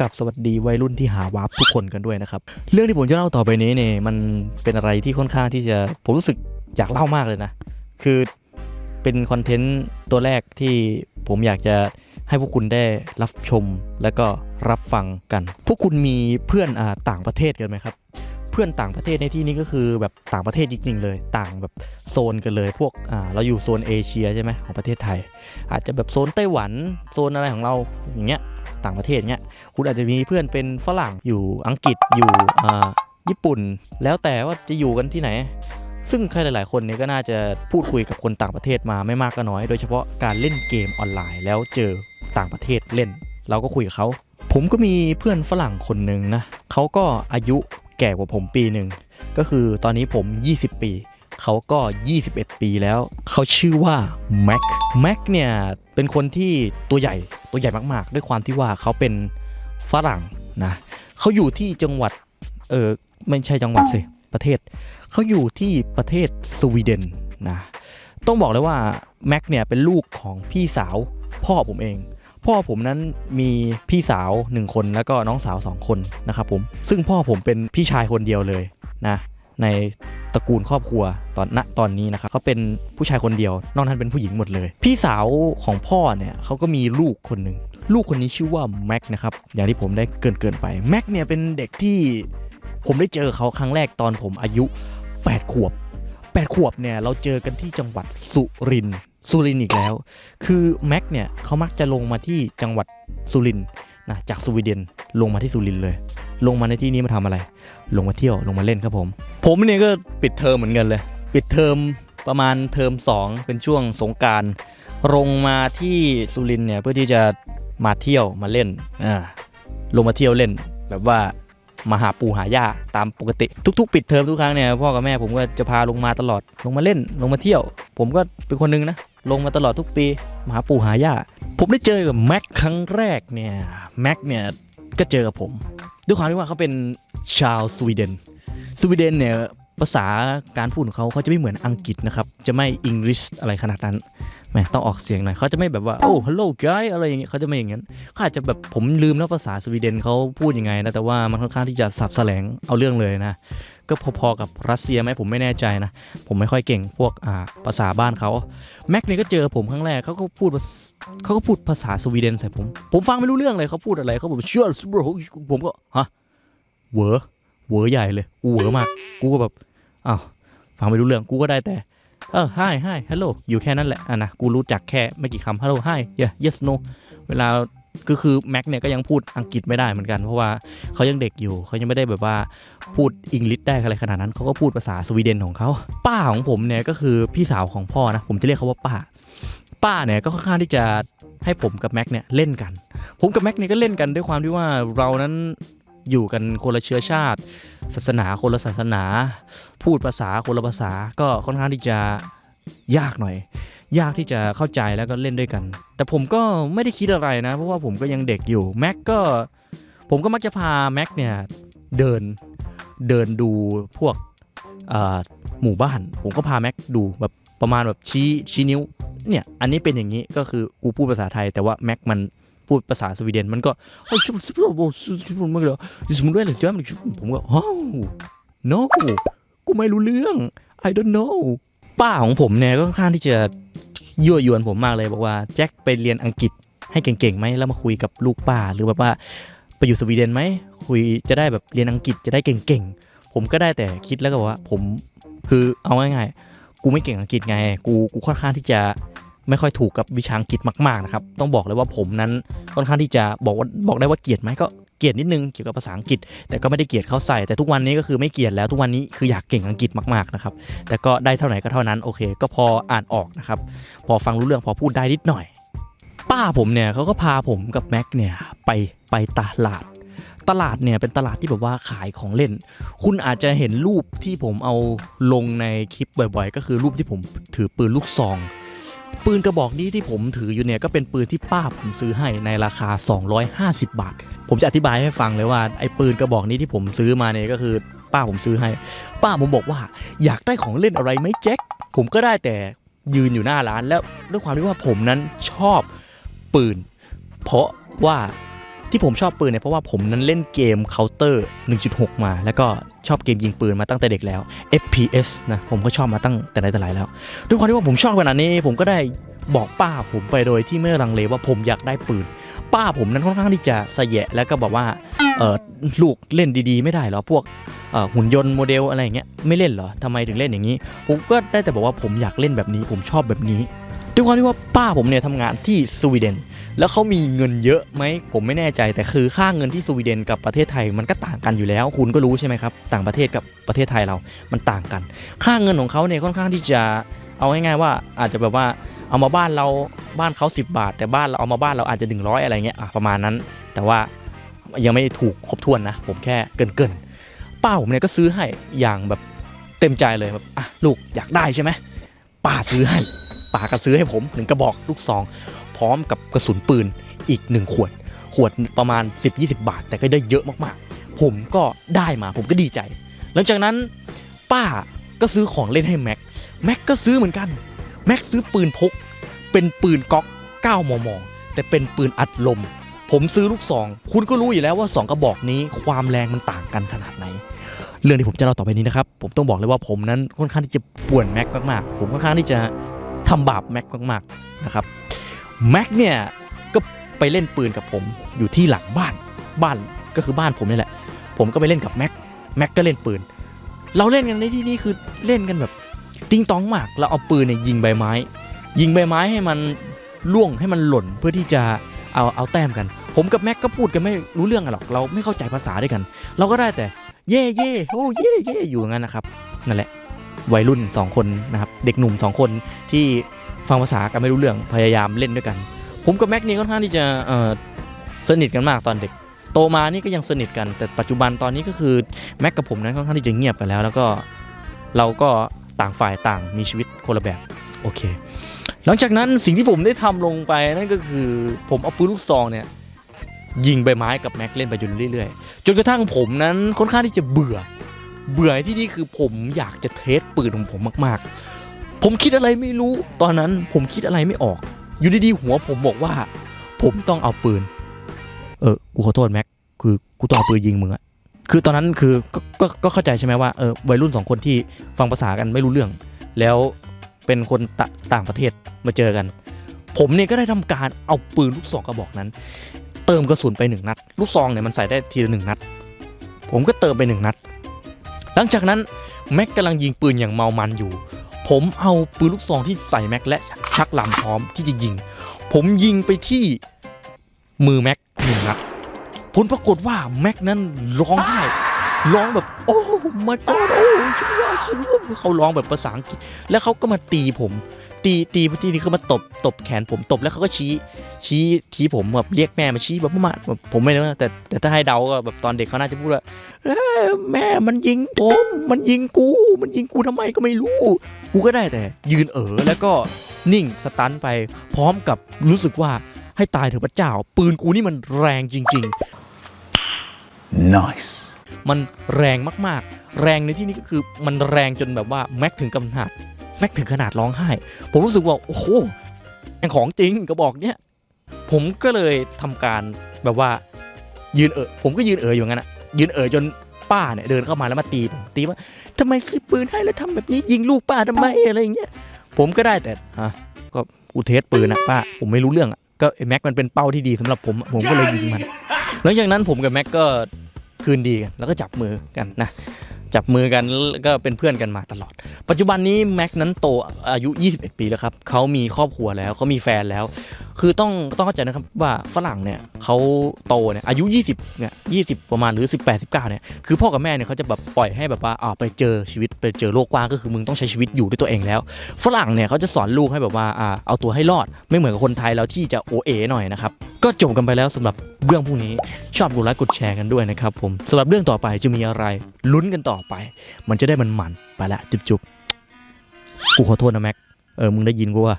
กับสวัสดีวัยรุ่นที่หาวาร์ปทุกคนกันด้วยนะครับ เรื่องที่ผมจะเล่าต่อไปนี้เนี่ยมันเป็นอะไรที่ค่อนข้างที่จะผมรู้สึกอยากเล่ามากเลยนะ คือเป็นคอนเทนต์ตัวแรกที่ผมอยากจะให้พวกคุณได้รับชมและก็รับฟังกัน พวกคุณมีเพื่อนอ่าต่างประเทศกันไหมครับ เพื่อนต่างประเทศในที่นี้ก็คือแบบต่างประเทศจริงๆเลย ต่างแบบโซนกันเลย พวกอ่าเราอยู่โซนเอเชียใช่ไหมของประเทศไทย อาจจะแบบโซนไต้หวันโซนอะไรของเราอย่างเงี้ย ต่างประเทศเงี้ยคุณอาจจะมีเพื่อนเป็นฝรั่งอยู่อังกฤษอยู่ญี่ปุ่น แล้วแต่ว่าจะอยู่กันที่ไหน ซึ่งใครหลาย ๆ คนเนี่ยก็น่าจะพูดคุยกับคนต่างประเทศมาไม่มากก็น้อย โดยเฉพาะการเล่นเกมออนไลน์ แล้วเจอต่างประเทศเล่น เราก็คุยกับเขาผมก็มีเพื่อนฝรั่งคนหนึ่งนะเขาก็อายุแก่กว่าผมปีหนึ่งก็คือตอนนี้ผม 20 ปี เขาก็ 21 ปีแล้ว เขาชื่อว่าแม็กแม็กเนี่ยเป็นคนที่ตัวใหญ่ตัวใหญ่มากๆ ด้วยความที่ว่าเขาเป็นฝรั่งนะเขาอยู่ที่จังหวัดเออไม่ใช่จังหวัดสิประเทศ เขาอยู่ที่ประเทศสวีเดนนะต้องบอกเลยว่าแม็กเนี่ยเป็นลูกของพี่สาวพ่อผมเองพ่อผมนั้นมีพี่สาวหนึ่งคนแล้วก็น้องสาวสองคนนะครับผมซึ่งพ่อผมเป็นพี่ชายคนเดียวเลยนะใน ตระกูลครอบครัวตอนณตอนนี้นะครับเขาเป็นผู้ชายคนเดียวนอกนั้นเป็นผู้หญิงหมดเลย พี่สาวของพ่อเนี่ยเขาก็มีลูกคนหนึ่งลูกคนนี้ชื่อว่าแม็กนะครับอย่างที่ผมได้เกินเกินไปแม็กเนี่ยเป็นเด็กที่ผมได้เจอเขาครั้งแรกตอนผมอายุ 8 ขวบ 8 ขวบเนี่ยเราเจอกันที่จังหวัดสุรินทร์สุรินอีกแล้ว คือแม็กเนี่ยเขามักจะลงมาที่จังหวัดสุริน นะจากสวีเดนลงมาที่สุรินเลย ลงมาในที่นี้มาทำอะไร ลงมาเที่ยวลงมาเล่นครับผม ผมเนี่ยก็ปิดเทอมเหมือนกันเลย ปิดเทอมประมาณเทอม 2 เป็นช่วงสงการลงมาที่สุรินเนี่ยเพื่อที่จะมาเที่ยวมาเล่นอ่าลงมาเที่ยวเล่น แบบว่ามาหาปู่หาย่าตามปกติ ทุก ๆ ปิดเทอมทุกครั้งเนี่ยพ่อกับแม่ผมก็จะพาลงมาตลอดลงมาเล่นลงมาเที่ยว ผมก็เป็นคนนึงนะลงมาตลอดทุกปีมาหาปู่หาย่าผมได้เจอกับแม็กครั้งแรกเนี่ย แม็กเนี่ยก็เจอกับผม ด้วยความที่ว่าเขาเป็นชาวสวีเดน สวีเดนเนี่ยภาษาการพูดของเขาเขาจะไม่เหมือนอังกฤษนะครับ จะไม่อังกฤษอะไรขนาดนั้นแหมต้องออกเสียงหน่อยเขาจะไม่แบบว่าโอ้ hello guy อะไรอย่างเงี้ยเขาจะไม่อย่างนั้นเขาอาจจะแบบผมลืมแล้วภาษาสวีเดนเขาพูดยังไงนะแต่ว่ามันค่อนข้างที่จะสับแสลงเอาเรื่องเลยนะ ก็พอๆกับรัสเซียไหมผมไม่แน่ใจนะ ผมไม่ค่อยเก่งพวกอ่าภาษาบ้านเขาแม็กเนี่ยก็เจอผมครั้งแรกเขาก็พูดภาษ เขาก็พูดภาษาสวีเดนใส่ผม ผมฟังไม่รู้เรื่องเลยเขาพูดอะไรเขาบอกเชื่อผมก็ฮะเหวอเหวอใหญ่เลยกูเหวอมาก กูก็แบบอ้าวฟังไม่รู้เรื่องกูก็ได้แต่เออ hi hi hello อยู่แค่นั้นแหละอะนะกูรู้จักแค่ไม่กี่คำ hello hi yeah yes no เวลาก็คือแม็กเนี่ยก็ยังพูดอังกฤษไม่ได้เหมือนกันเพราะว่าเขายังเด็กอยู่เขายังไม่ได้แบบว่าพูดอังกฤษได้อะไรขนาดนั้นเขาก็พูดภาษาสวีเดนของเขาป้าของผมเนี่ยก็คือพี่สาวของพ่อนะผมจะเรียกเขาว่าป้า ป้าเนี่ยก็ค่อนข้างที่จะให้ผมกับแม็กเนี่ยเล่นกัน ผมกับแม็กเนี่ยก็เล่นกันด้วยความที่ว่าเรานั้นอยู่กันคนละเชื้อชาติ ศาสนาคนละศาสนา พูดภาษาคนละภาษาก็ค่อนข้างที่จะยากหน่อย ยากที่จะเข้าใจแล้วก็เล่นด้วยกัน แต่ผมก็ไม่ได้คิดอะไรนะ เพราะว่าผมก็ยังเด็กอยู่แม็กก็ผมก็มักจะพาแม็กเนี่ยเดินเดินดูพวกหมู่บ้าน ผมก็พาแม็กดูแบบประมาณแบบชี้ชี้นิ้ว เนี่ย อันนี้เป็นอย่างนี้ก็คือกูพูดภาษาไทย แต่ว่าแม็กมันพูดภาษาสวีเดนมันก็เฮ้ยชุบชุบชุบชุบชุบมันเหรอสมมติว่าหรือจะมันผมก็ฮ้าว no กูไม่รู้เรื่อง I don't know ป้าของผมเนี่ยก็ค่อนข้างที่จะยั่วยวนผมมากเลยบอกว่าแจ็คไปเรียนอังกฤษให้เก่งๆไหมแล้วมาคุยกับลูกป้าหรือแบบว่าไปอยู่สวีเดนไหมคุยจะได้แบบเรียนอังกฤษจะได้เก่งๆผมก็ได้แต่คิดแล้วก็ว่าผมคือเอาง่ายๆ กูไม่เก่งอังกฤษไง กูกูค่อนข้างที่จะไม่ค่อยถูกกับวิชาอังกฤษมากๆนะครับ ต้องบอกเลยว่าผมนั้นค่อนข้างที่จะบอกว่าบอกได้ว่าเกียดไหมก็เกียดนิดนึงเกี่ยวกับภาษาอังกฤษ แต่ก็ไม่ได้เกียดเขาใส่ แต่ทุกวันนี้ก็คือไม่เกียดแล้วทุกวันนี้คืออยากเก่งอังกฤษมากๆนะครับ แต่ก็ได้เท่าไหร่ก็เท่านั้นโอเค ก็พออ่านออกนะครับ พอฟังรู้เรื่องพอพูดได้นิดหน่อย ป้าผมเนี่ยเขาก็พาผมกับแม็กเนี่ยไปไปตลาด ตลาดเนี่ยเป็นตลาดที่แบบว่าขายของเล่น คุณอาจจะเห็นรูปที่ผมเอาลงในคลิปบ่อยๆ ก็คือรูปที่ผมถือปืนลูกซอง ปืนกระบอกนี้ที่ผมถืออยู่เนี่ยก็เป็นปืนที่ป้าผมซื้อให้ในราคา 250 บาท ผมจะอธิบายให้ฟังเลยว่าไอ้ปืนกระบอกนี้ที่ผมซื้อมาเนี่ยก็คือป้าผมซื้อให้ ป้าผมบอกว่าอยากได้ของเล่นอะไรไหมแจ็ค ผมก็ได้แต่ยืนอยู่หน้าร้านแล้วด้วยความที่ว่าผมนั้นชอบปืน เพราะว่า ที่ผมชอบปืนเนี่ยเพราะว่าผมนั้นเล่นเกม Counter 1.6 มา แล้วก็ชอบเกมยิงปืนมาตั้งแต่เด็กแล้ว FPS นะผมก็ชอบมาตั้งแต่ไหนแต่ไรแล้ว ด้วยความที่ว่าผมชอบขนาดนี้ผมก็ได้บอกป้าผมไปโดยที่ไม่ลังเลว่าผมอยากได้ปืน ป้าผมนั้นค่อนข้างที่จะเสยะแล้วก็บอกว่าเออลูกเล่นดีๆ ไม่ได้เหรอพวกหุ่นยนต์โมเดลอะไรอย่างเงี้ยไม่เล่นเหรอทำไมถึงเล่นอย่างนี้ ผมก็ได้แต่บอกว่าผมอยากเล่นแบบนี้ ผมชอบแบบนี้ ด้วยความที่ว่าป้าผมเนี่ยทำงานที่สวีเดน แล้วเขามีเงินเยอะไหมผมไม่แน่ใจแต่คือค่าเงินที่สวีเดนกับประเทศไทยมันก็ต่างกันอยู่แล้ว คุณก็รู้ใช่ไหมครับ ต่างประเทศกับประเทศไทยเรา มันต่างกัน ค่าเงินของเขาเนี่ยค่อนข้างที่จะเอาง่ายๆว่าอาจจะแบบว่าเอามาบ้านเราบ้านเขา10 บาท แต่บ้านเราเอามาบ้านเราอาจจะ 100 อะไรเงี้ยประมาณนั้น แต่ว่ายังไม่ถูกครบถ้วนนะ ผมแค่เกินๆป้าผมเนี่ยก็ซื้อให้อย่างแบบเต็มใจเลยแบบอะลูกอยากได้ใช่ไหมป้าซื้อให้ ป้าก็ซื้อให้ผมหนึ่งกระบอกลูกซอง พร้อมกับกระสุนปืนอีก1ขวด ขวดประมาณ 10-20 บาท แต่ก็ได้เยอะมากๆ ผมก็ได้มาผมก็ดีใจ หลังจากนั้นป้าก็ซื้อของเล่นให้แม็ก แม็กก็ซื้อเหมือนกัน แม็กซื้อปืนพก เป็นปืนก๊อก 9 มม แต่เป็นปืนอัดลม ผมซื้อลูกซอง คุณก็รู้อยู่แล้วว่า 2 กระบอกนี้ความแรงมันต่างกันขนาดไหน เรื่องที่ผมจะเล่าต่อไปนี้นะครับ ผมต้องบอกเลยว่าผมนั้นค่อนข้างที่จะป่วนแม็กมากๆ ผมค่อนข้างที่จะ ทำบาปแม็กมากๆนะครับแม็กเนี่ยก็ไปเล่นปืนกับผมอยู่ที่หลังบ้านบ้านก็คือบ้านผมนี่แหละ ผมก็ไปเล่นกับแม็กแม็กก็เล่นปืน เราเล่นกันในที่นี่คือเล่นกันแบบติ้งต้องมาก เราเอาปืนเนี่ยยิงใบไม้ ยิงใบไม้ให้มันล่วงให้มันหล่นเพื่อที่จะเอาเอาแต้มกัน ผมกับแม็กก็พูดกันไม่รู้เรื่องกันหรอก เราไม่เข้าใจภาษาด้วยกัน เราก็ได้แต่เย่เย่โอ้เย่เย่อยู่งั้นนะครับนั่นแหละ วัยรุ่นสองคนนะครับเด็กหนุ่มสองคนที่ฟังภาษากันไม่รู้เรื่องพยายามเล่นด้วยกัน ผมกับแม็กนี่ค่อนข้างที่จะสนิทกันมากตอนเด็ก โตมานี่ก็ยังสนิทกันแต่ปัจจุบันตอนนี้ก็คือแม็กกับผมนั้นค่อนข้างที่จะเงียบกันแล้ว แล้วก็เราก็ต่างฝ่ายต่างมีชีวิตคนละแบบโอเค หลังจากนั้นสิ่งที่ผมได้ทำลงไปนั่นก็คือผมเอาปืนลูกซองเนี่ยยิงใบไม้กับแม็กเล่นไปจนเรื่อยๆ จนกระทั่งผมนั้นค่อนข้างที่จะเบื่อ เบื่อในที่นี่คือผมอยากจะเทสปืนของผมมาก ๆ ผมคิดอะไรไม่รู้ ตอนนั้นผมคิดอะไรไม่ออก อยู่ดีๆหัวผมบอกว่า ผมต้องเอาปืน เออ กูขอโทษแม็ก คือกูต้องเอาปืนยิงมึงอะคือตอนนั้นคือก็ก็ก็เข้าใจใช่ไหมว่าเออวัยรุ่นสองคนที่ฟังภาษากันไม่รู้เรื่อง แล้วเป็นคนตต่างประเทศมาเจอกัน ผมเนี่ยก็ได้ทำการเอาปืนลูกซองกระบอกนั้น เติมกระสุนไปหนึ่งนัด ลูกซองเนี่ยมันใส่ได้ทีละหนึ่งนัด ผมก็เติมไปหนึ่งนัด หลังจากนั้นแม็กกำลังยิงปืนอย่างเมามันอยู่ ผมเอาปืนลูกซองที่ใส่แม็กและชักลำพร้อมที่จะยิง ผมยิงไปที่มือแม็กหนึ่งนัดผลปรากฏว่าแม็กนั้นร้องไห้ ร้องแบบโอ้ my god โอ้ชิวาชิวาเขาร้องแบบภาษาอังกฤษ แล้วเขาก็มาตีผม ตีตีที่นี่คือมาตบตบแขนผมตบแล้วเขาก็ชี้ ชี้ชี้ผมแบบเรียกแม่มาชี้แบบประมาณแบบผมไม่รู้นะแต่แต่ถ้าให้เดาก็แบบตอนเด็กเขาน่าจะพูดว่าแม่มันยิงผมมันยิงกู มันยิงกูทำไมก็ไม่รู้ กูก็ได้แต่ ยืนเอ๋อแล้วก็นิ่งสตันไป พร้อมกับรู้สึกว่าให้ตายเถอะพระเจ้า ปืนกูนี่มันแรงจริง Nice. ๆมันแรงมากๆ แรงในที่นี้ก็คือมันแรงจนแบบว่าแม็กถึงกำนาดแม็กถึงขนาดร้องไห้ ผมรู้สึกว่าโอ้โหแม่งของจริงกระบอกเนี้ยผมก็เลยทำการแบบว่ายืนเออผมก็ยืนเอออยู่งั้นอะยืนเออจนป้าเนี่ยเดินเข้ามาแล้วมาตีผมตีว่าทำไมซื้อปืนให้แล้วทำแบบนี้ยิงลูกป้าทำไมอะไรอย่างเงี้ยผมก็ได้แต่ฮะก็กูเทสปืนอะป้าผมไม่รู้เรื่องอะก็ไอ้แม็กมันเป็นเป้าที่ดีสำหรับผมอะผมก็เลยยิงมัน หลังจากนั้นผมกับแม็กก็ คืนดีกันแล้วก็จับมือกันนะจับมือกันก็เป็นเพื่อนกันมาตลอด ปัจจุบันนี้แม็กนั้นโตอายุ 21 ปีแล้วครับเขามีครอบครัวแล้วเขามีแฟนแล้ว คือต้องต้องเข้าใจนะครับว่าฝรั่งเนี่ยเขาโตเนี่ยอายุ 20เนี่ย20ประมาณหรือ 18 19เนี่ยคือพ่อกับแม่เนี่ยเขาจะแบบปล่อยให้แบบว่าอ่าไปเจอชีวิตไปเจอโลกกว้างก็คือมึงต้องใช้ชีวิตอยู่ด้วยตัวเองแล้ว ฝรั่งเนี่ยเขาจะสอนลูกให้แบบว่าอ่าเอาตัวให้รอด ไม่เหมือนกับคนไทยเราที่จะโอเอหน่อยนะครับก็จบกันไปแล้วสำหรับเรื่องพวกนี้ชอบกดไลค์กดแชร์กันด้วยนะครับผมสำหรับเรื่องต่อไปจะมีอะไรลุ้นกันต่อไป มันจะได้มันมันๆไปละจุบๆกูขอโทษนะแม็กเออมึงได้ยินกูว่า